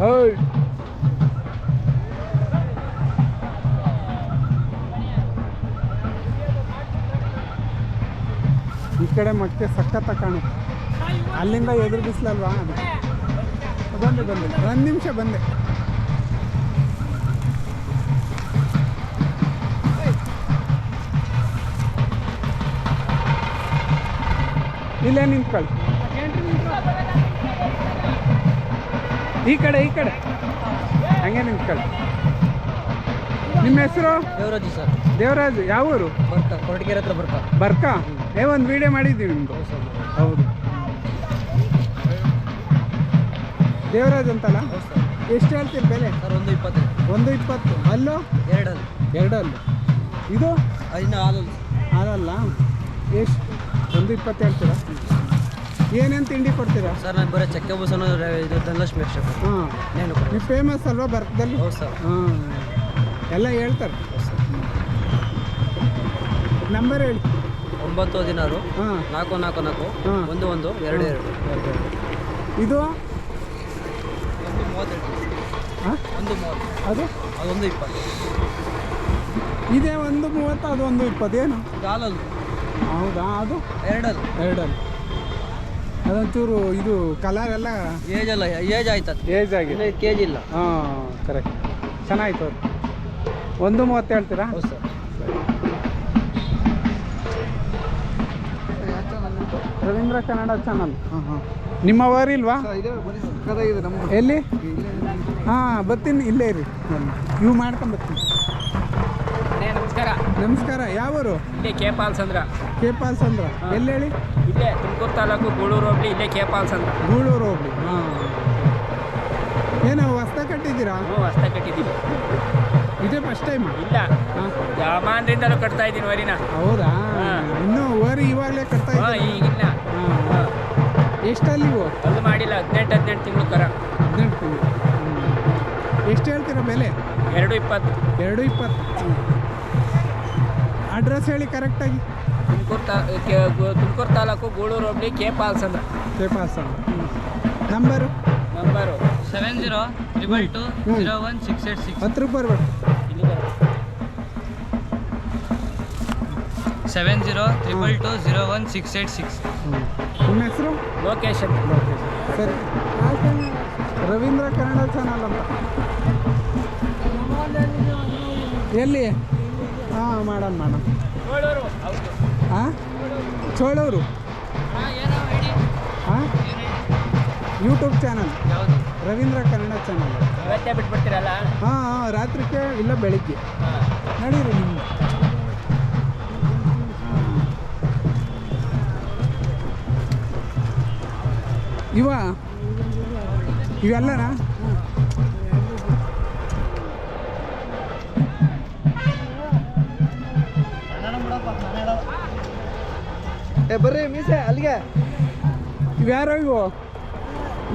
Hey. ಈ ಕಡೆ ಮಟ್ಟೆ ಸಖತ್ತ ಕಾಣುತ್ತೆ ಅಲ್ಲಿಂದ ಎದುರು ಬಿಸಿಲಲ್ವಾ? ಅದು ಬಂದೆ ಬಂದೆ. ಒಂದು ನಿಮಿಷ ಬಂದೆ. ಇಲ್ಲೇ ನಿಂತ್ಕೊಳ್ಳಿ ಈ ಕಡೆ ಈ ಕಡೆ. ಹಂಗೆ ನಿಂತ್ಕೊಳ್ಳಿ. ನಿಮ್ಮ ಹೆಸರು? ದೇವರಾಜು ಸರ್. ದೇವರಾಜ್ ಯಾವ ಊರು? ಬರ್ಕ ಕೊರಟಗೆರೆ ಹತ್ರ ಬರ್ಕ. ಬರ್ಕಾ? ಏ ಒಂದು ವಿಡಿಯೋ ಮಾಡಿದ್ದೀವಿ ನಿಮ್ಮದು ಹೌದು ದೇವರಾಜ್ ಅಂತಲ್ಲ? ಎಷ್ಟು ಹೇಳ್ತೀರಿ ಬೆಲೆ? ಸರ್ ಒಂದು ಇಪ್ಪತ್ತು. ಒಂದು ಇಪ್ಪತ್ತು. ಅಲ್ಲೋ? ಎರಡಲ್ಲಿ. ಎರಡಲ್ಲಿ. ಇದು? ಇನ್ನು ಹಾಲಲ್ಲಿ. ಹಾಲಲ್ಲ? ಎಷ್ಟು? ಒಂದು ಇಪ್ಪತ್ತು ಹೇಳ್ತೀರಾ? ಏನೇನು ತಿಂಡಿ ಕೊಡ್ತೀರಾ? ಸರ್ ನಾನು ಬರೋ ಚಕ್ಕೆ ಬೂಸನು ಇದು ಧನಲಕ್ಷ್ಮಿ ಅಷ್ಟೇ ಹಾಂ. ಕೊಡಿ. ನೀವು ಫೇಮಸ್ ಅಲ್ವಾ ಭಾರತದಲ್ಲಿ? ಹೌದು ಸರ್. ಹಾಂ. ಎಲ್ಲ ಹೇಳ್ತಾರೆ. ನಂಬರ್ ಹೇಳಿ. ಒಂಬತ್ತು ಹದಿನಾರು ಹಾಂ. ನಾಲ್ಕು ನಾಲ್ಕು ನಾಲ್ಕು ಹಾಂ. ಒಂದು ಒಂದು ಎರಡು ಎರಡು. ಇದು? ಒಂದು ಮೂವತ್ತೆರಡು ಹಾಂ? ಒಂದು ಮೂವತ್ತು. ಅದು? ಅದೊಂದು ಇಪ್ಪತ್ತು. ಇದೇ ಒಂದು ಮೂವತ್ತು ಅದು ಒಂದು ಇಪ್ಪತ್ತೇನು ಕಾಲಲ್ಲಿ ಹೌದಾ? ಅದು? ಎರಡಲ್ಲಿ. ಎರಡಲ್ಲಿ. ಅದೊಂಚೂರು ಇದು ಕಲರ್ ಎಲ್ಲ ಏಜ್ ಅಲ್ಲ ಏಜ್ ಆಯ್ತು ಏಜ್ ಆಗಿದೆ. ಇನ್ನು ಕೆ ಜಿ ಇಲ್ಲ. ಹಾಂ ಕರೆಕ್ಟ್ ಚೆನ್ನಾಯ್ತು ಅದು. ಒಂದು ಮೂವತ್ತು ಹೇಳ್ತೀರಾ? ಹೌದು ಸರ್. ರವೀಂದ್ರ ಕನ್ನಡ ಚಾನಲ್ ಹಾಂ ಹಾಂ ನಿಮ್ಮ ಇಲ್ವಾ ಎಲ್ಲಿ? ಹಾಂ ಬರ್ತೀನಿ ಇಲ್ಲೇ ಇರಿ. ಇವು ಮಾಡ್ಕೊಂಡು ಬರ್ತೀನಿ. ನಮಸ್ಕಾರ. ನಮಸ್ಕಾರ ಯಾವರು? ಇಲ್ಲೇ ಕೆ ಪಾಲ್ಸ್ ಅಂದ್ರ ಕೆ ಪಾಲ್ಸ್ ಅಂದ್ರ ಎಲ್ಲಿ ಹೇಳಿ ಇಲ್ಲೇ ತುಮಕೂರು ತಾಲೂಕು ಗೂಳೂರು ಹೋಗ್ಲಿ ಇಲ್ಲೇ ಕೆ ಪಾಲ್ಸ್ ಅಂದ್ರ ಗೂಳೂರು ಹೋಗ್ಲಿ ಹಾಂ. ಏನು ಹೊಸ್ತ ಕಟ್ಟಿದ್ದೀರಾ? ಹ್ಞೂ ಹೊಸ್ತ ಕಟ್ಟಿದ್ದೀವಿ. ಇದೇ ಫಸ್ಟ್ ಟೈಮ್ ಇಲ್ಲ. ಜಮಾನ್ರಿಂದಲೂ ಕಟ್ತಾ ಇದ್ದೀನಿ ವರಿನ. ಹೌದಾ. ಇನ್ನೂ ವರಿ ಇವಾಗಲೇ ಕಟ್ತಾ ಇದ್ದೀನಿ ಈಗಿಲ್ಲ ಹಾಂ. ಎಷ್ಟಲ್ಲಿ ಇವು? ಅದು ಮಾಡಿಲ್ಲ ಹದಿನೆಂಟು ಹದಿನೆಂಟು ತಿಂಗಳು ಕರ. ಹದಿನೆಂಟು ತಿಂಗಳು. ಎಷ್ಟು ಹೇಳ್ತೀರಾ ಬೆಲೆ? ಎರಡು ಇಪ್ಪತ್ತು. ಎರಡು ಇಪ್ಪತ್ತು. ಅಡ್ರೆಸ್ ಹೇಳಿ ಕರೆಕ್ಟಾಗಿ ತುಮಕೂರು ತಾ ಕೆ- ಗು- ತುಮಕೂರು ತಾಲೂಕು ಗೂಳೂರು ಹೋಗ್ಲಿ ಕೆ ಪಾಲ್ಸ್ ಅಂತ ಕೆ pass number number seven zero triple two zero one six eight six ಹತ್ತು ರೂಪಾಯಿ ಬರ್ಬೇಕು ಇಲ್ಲಿ. Seven zero triple two zero one six eight six ನಿಮ್ಮ ಹೆಸರು? ಲೋಕೇಶ್ ಅಂತ ಸರಿ ರವೀಂದ್ರ ಕನ್ನಡ ಚಾನಲ್ ಅಂತ. ಎಲ್ಲಿ? ಹಾಂ ಮಾಡೋಣ ಮಾಡೋಣ ಹಾಂ ಚೋಳವರು ಹಾಂ YouTube channel Ravindra Kannada channel ಬಿಟ್ಬಿಡ್ತೀರಲ್ಲ? ಹಾಂ ಹಾಂ ರಾತ್ರಿಕೆ ಇಲ್ಲ ಬೆಳಿಗ್ಗೆ. ನಡೀರಿ ನಿಮ್ಮ ಇವ? ಇವೆಲ್ಲನಾ? ಏ ಬರ್ರಿ ಮೀಸೆ ಅಲ್ಲಿಗೆ. ಇವ್ಯಾರೋ ಇವು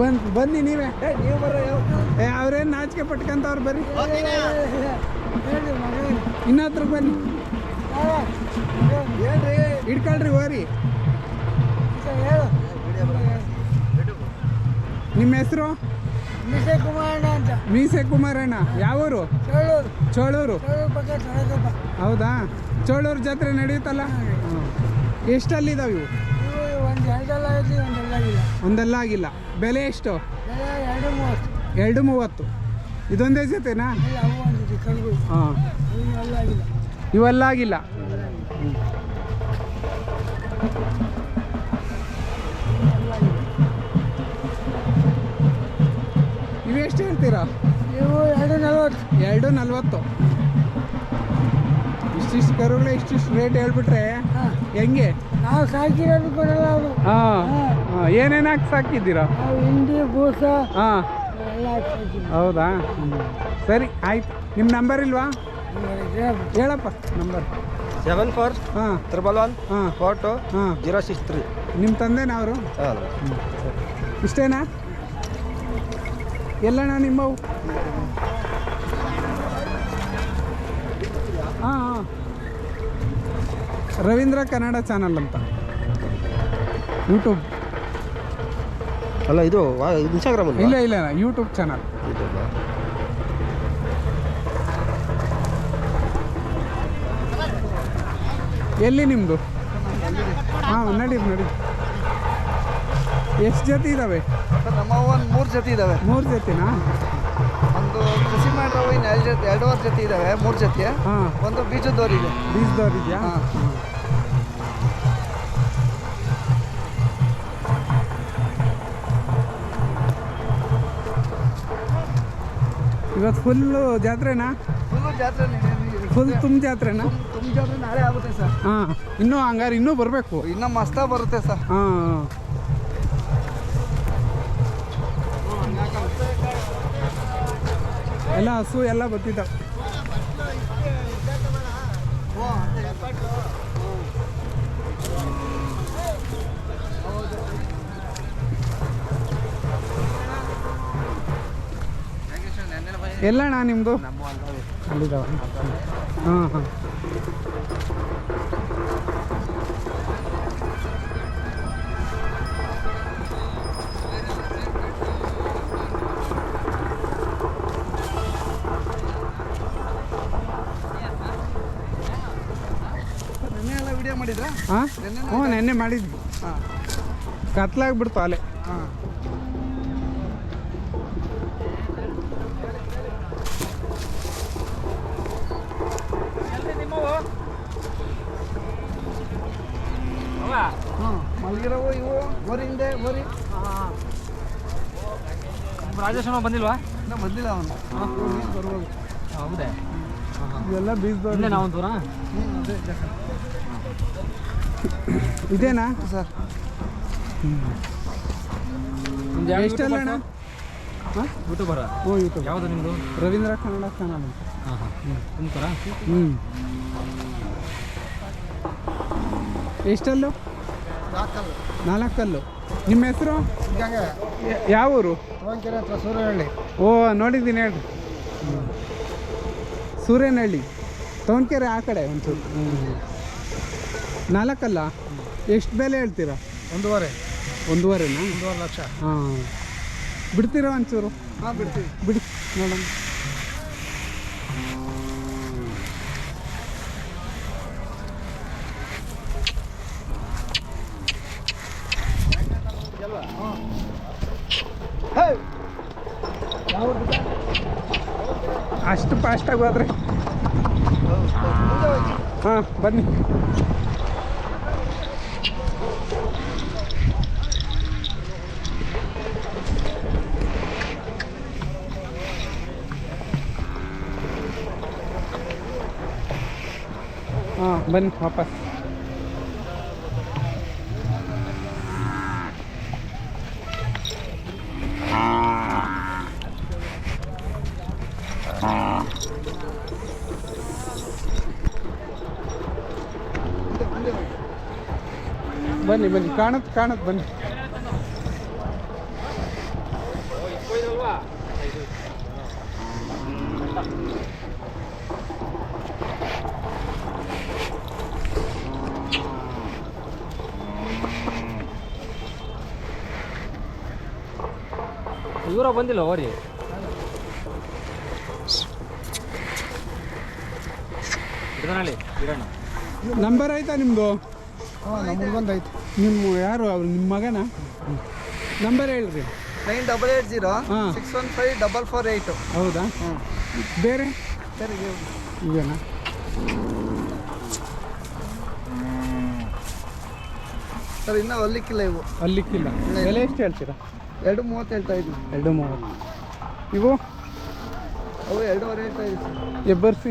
ಬಂದ್ ಬನ್ನಿ ನೀವೇ. ನೀವು ಬರ್ರಿ ಏ ಅವ್ರೇನು ನಾಚಿಕೆ ಪಟ್ಕಂತವ್ರು ಬರ್ರಿ. ಇನ್ನತ್ರ ಬನ್ನಿ. ಏನ್ರಿ? ಇಟ್ಕೊಳ್ರಿ ಹೋರಿ. ನಿಮ್ಮ ಹೆಸರು? ಕುಮಾರಣ್ಣ ಅಂತ. ಮೀಸೆ ಕುಮಾರಣ್ಣ. ಯಾವೂರು? ಚೋಳೂರು. ಚೋಳೂರು. ಹೌದಾ? ಚೋಳೂರು ಜಾತ್ರೆ ನಡೆಯುತ್ತಲ್ಲ? ಎಷ್ಟಲ್ಲಿದ್ದಾವೆ ಇವು? ಒಂದು ಎರಡೆಲ್ಲ ಐತಿ ಒಂದೆಲ್ಲ ಆಗಿಲ್ಲ. ಬೆಲೆ ಎಷ್ಟು? ಬೆಲೆ ಎರಡು ಮೂವತ್ತು. ಎರಡು ಮೂವತ್ತು. ಇದೊಂದೇ ಜೊತೆನಾ? ಇಲ್ಲ ಅವು ಒಂದಿದೆ ಕಲ್ಗಳು ಹಾಂ. ಇವು ಎಲ್ಲ ಆಗಿಲ್ಲ. ಇವೆಲ್ಲ ಆಗಿಲ್ಲ. ಇವೆಷ್ಟು ಹೇಳ್ತೀರಾ? ಇವು ಎರಡು ನಲ್ವತ್ತು. ಎರಡು ನಲ್ವತ್ತು. ಇಷ್ಟಿಷ್ಟು ಕರುಗಳು ಇಷ್ಟಿಷ್ಟು ರೇಟ್ ಹೇಳ್ಬಿಟ್ರೆ ಹೆಂಗೆ? ನಾವು ಸಾಕಿರೋದು ಕೊಡಲ್ಲ ಅವರು. ಹಾಂ. ಹಾಂ. ಏನೇನು ಹಾಕಿ ಸಾಕಿದ್ದೀರಾ? ಹಿಂಡಿ ಬೂಸ ಹಾಂ. ಹೌದಾ? ಸರಿ ಆಯ್ತು. ನಿಮ್ಮ ನಂಬರ್ ಇಲ್ವಾ? ಹೇಳಪ್ಪ ನಂಬರ್ ಸೆವೆನ್ ಫೋರ್ ಹಾಂ. ತ್ರಿಬಲ್ ಒನ್ ಹಾಂ. ಫೋರ್ ಟು ಹಾಂ. ಜೀರೋ ಸಿಕ್ಸ್ ತ್ರೀ ನಿಮ್ಮ ತಂದೆನವರು ಇಷ್ಟೇನಾ? ಎಲ್ಲಣ್ಣ ನಿಮ್ಮವು ಹಾಂ ಹಾಂ. ರವೀಂದ್ರ ಕನ್ನಡ ಚಾನಲ್ ಅಂತ. ಯೂಟ್ಯೂಬ್ ಅಲ್ಲ ಇದು ಇನ್ಸ್ಟಾಗ್ರಾಮ್ ಇಲ್ಲ ಇಲ್ಲ ಯೂಟ್ಯೂಬ್ ಚಾನಲ್. ಎಲ್ಲಿ ನಿಮ್ಮದು ಹಾಂ ನಡೀರಿ ನಡಿ. ಎಷ್ಟು ಜೊತೆ ಇದ್ದಾವೆ ಮೂರು ಜೊತೆ ಇದ್ದಾವೆ ಮೂರು ಜೊತೆನಾ? ಮಾಡಿರೋ ಇನ್ನು ಎರಡು ಜೊತೆ ಎರಡೂವರೆ ಜೊತೆ ಇದ್ದಾವೆ ಮೂರು ಜೊತೆ. ಹಾಂ. ಒಂದು ಬೀಜದವರಿದೆ ಬೀಜದವ್ರು ಇದೆಯಾ ಹಾಂ. ಇವತ್ತು ಫುಲ್ಲು ಜಾತ್ರೆನಾ? ಫುಲ್ಲು ಜಾತ್ರೆ. ಫುಲ್ ತುಂಬ ಜಾತ್ರೆನಾ ತುಂಬ ಜಾತ್ರೆ ನಾಳೆ ಆಗುತ್ತೆ ಸರ್. ಹಾಂ ಇನ್ನೂ ಹಂಗಾರೆ ಇನ್ನೂ ಬರಬೇಕು. ಇನ್ನೂ ಮಸ್ತ ಬರುತ್ತೆ ಸರ್. ಹಾಂ. ಎಲ್ಲ ಹಸು ಎಲ್ಲ ಬರ್ತಿದ್ದಾವೆ ಎಲ್ಲಣ್ಣ ನಿಮ್ಮದು ಹಾಂ ಹಾಂ ವಿಡಿಯೋ ಮಾಡಿದ್ರಾ? ಹಾಂ? ಹ್ಞೂ ನೆನ್ನೆ ಮಾಡಿದ್ವಿ. ಹಾಂ. ಕತ್ಲಾಗ್ಬಿಡ್ತು ಅಲೆ ಹಾಂ. ಹಾಂ ಮಲಗಿರವು ಇವು ಬೋರಿ ಹಿಂದೆ ಹಾಂ ರಾಜೇಶ್ ಬಂದಿಲ್ವಾ? ಇನ್ನೂ ಬಂದಿಲ್ಲ ಅವನು. ಬರ್ಬೋದು ಹೌದೇ. ಇವೆಲ್ಲ ಬೀಸ್ ನಾವೊಂದು ನಾವು ದೂರ? ಹ್ಞೂ ಅದೇ ಜಾಗ. ಇದೇನಾ? ಸರ್. ಎಷ್ಟೆಲ್ಲ ಅಣ್ಣ ಹಾಂ? ಯೂಟ್ಯೂಬರ ಓ ಯೂಟ್ಯೂಬ್ ಯಾವುದು ನಿಮ್ಮದು ರವೀಂದ್ರ ಕನ್ನಡ ಚಾನಲ್ ಅಂತ. ಹಾಂ ಹಾಂ. ತುಮಕೂರ ಹ್ಞೂ ಎಷ್ಟಲ್ಲು? ನಾಲ್ಕಲ್ಲು. ನಿಮ್ಮ ಹೆಸರು? ಯಾವ ಊರು? ಸೂರ್ಯಹಳ್ಳಿ ಓ ನೋಡಿದ್ದೀನಿ ಹೇಳಿ. ಸೂರ್ಯನಹಳ್ಳಿ. ತವನ್ಕೆರೆ ಆ ಕಡೆ ಒಂಚೂರು. ನಾಲ್ಕಲ್ಲ? ಎಷ್ಟು ಬೆಲೆ ಹೇಳ್ತೀರಾ? ಒಂದೂವರೆ. ಒಂದೂವರೆನಾ? ಒಂದೂವರೆ ಲಕ್ಷ. ಹಾಂ. ಬಿಡ್ತೀರಾ ಒಂಚೂರು? ಹಾಂ ಬಿಡ್ತೀವಿ. ಬಿಡಿ ನೋಡೋಣ. ಅಷ್ಟು ಫಾಸ್ಟಾಗಿ ಹೋದ್ರೆ? ಹಾಂ ಬನ್ನಿ. ಹಾಂ ಬನ್ನಿ ವಾಪಸ್ ಬನ್ನಿ ಬನ್ನಿ ಕಾಣತ್ ಕಾಣತ್ ಬನ್ನಿ. ಇವರ ಬಂದಿಲ್ಲ ಇಡೋಣ ನಂಬರ್ ಆಯ್ತಾ ನಿಮ್ಮದು ಹಾಂ ನಮ್ಮ ಹುಡುಗಂದು ನಿಮ್ಮ ಯಾರು ಅವ್ರು? ನಿಮ್ಮ ಮಗನ? ನಂಬರ್ ಹೇಳ್ರಿ. ನೈನ್ ಡಬಲ್ ಏಟ್ ಜೀರೋ ಹಾಂ. Six one five double four eight. ಹೌದಾ? ಬೇರೆ? ಸರಿ ಸರ್ ಇನ್ನೂ ಹೊಲಿಕ್ಕಿಲ್ಲ ಇವು. ಅಲ್ಲಿಕ್ಕಿಲ್ಲ. ಬೆಲೆ ಎಷ್ಟು ಹೇಳ್ತೀರಾ? ಎರಡು ಮೂವತ್ತು ಹೇಳ್ತಾ ಇದ್ವಿ. ಎರಡು ಮೂವತ್ತು. ಇವು? ಅವು ಎರಡೂವರೆ ಹೇಳ್ತಾ ಸರ್. ಎಬ್ಬರ್ಸಿ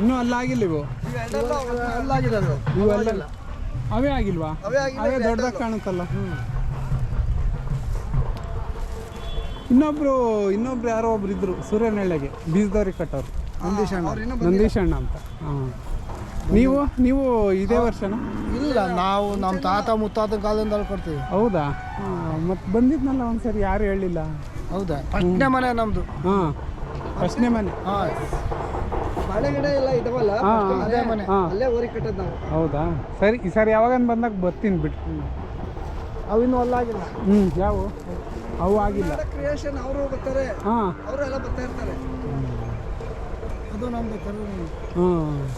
ಇನ್ನು ಅಲ್ಲಾಗಿಲ್ಲ ಇವು? ಅಲ್ಲಾಗಿದೆ ಅದು. ಇವು ಅವೇ ಆಗಿಲ್ವಾ? ಅವೇ ದೊಡ್ಡದಾಗಿ. ಕಾಣುತ್ತಲ್ಲ. ಇನ್ನೊಬ್ರು ಇನ್ನೊಬ್ರು ಯಾರೋ ಒಬ್ರು ಇದ್ರು ಸೂರ್ಯನಹಳ್ಳಿಗೆ ಬೀಜದವ್ರಿಗೆ ಕಟ್ಟೋರು. ನಂದೀಶ್ ಅಣ್ಣ ನಂದೀಶ್ ಅಣ್ಣ ಅಂತ. ಹಾಂ. ನೀವು ನೀವು ಇದೇ ವರ್ಷನಾ? ಇಲ್ಲ ನಾವು ನಮ್ಮ ತಾತ ಮುತ್ತಾತ ಕಾಲದಿಂದಲೂ ಕೊಡ್ತೀವಿ. ಹೌದಾ? ಮತ್ತೆ ಬಂದಿದ್ನಲ್ಲ ಒಂದ್ಸರಿ ಯಾರು ಹೇಳಿಲ್ಲ? ಹೌದಾ? ಫಸ್ಟ್ನೇ ಮನೆ ನಮ್ಮದು ಹಾಂ ಫಸ್ಟ್ನೇ ಮನೆ. ಹಾಂ. ಬಾಳೆಗಿಡ ಎಲ್ಲ ಇದಾವಲ್ಲ? ಅದೇ ಮನೆ. ಅಲ್ಲೇ ಊರಿಗೆ ನಾವು. ಹೌದಾ? ಸರಿ ಈ ಸರಿ ಯಾವಾಗ ಬಂದಾಗ ಬರ್ತೀನಿ ಬಿಟ್ಟು ಅವಿನ್ನೂ ಆಗಿಲ್ಲ ಹ್ಞೂ ಯಾವ? ಅವು ಆಗಿಲ್ಲ. ಕ್ರಿಯೇಷನ್ ಅವರು ಬರ್ತಾರೆ. ಹಾಂ. ಅವರೆಲ್ಲ ಬರ್ತಾ ಇರ್ತಾರೆ. ಅದು ನಮ್ದು ಹಾಂ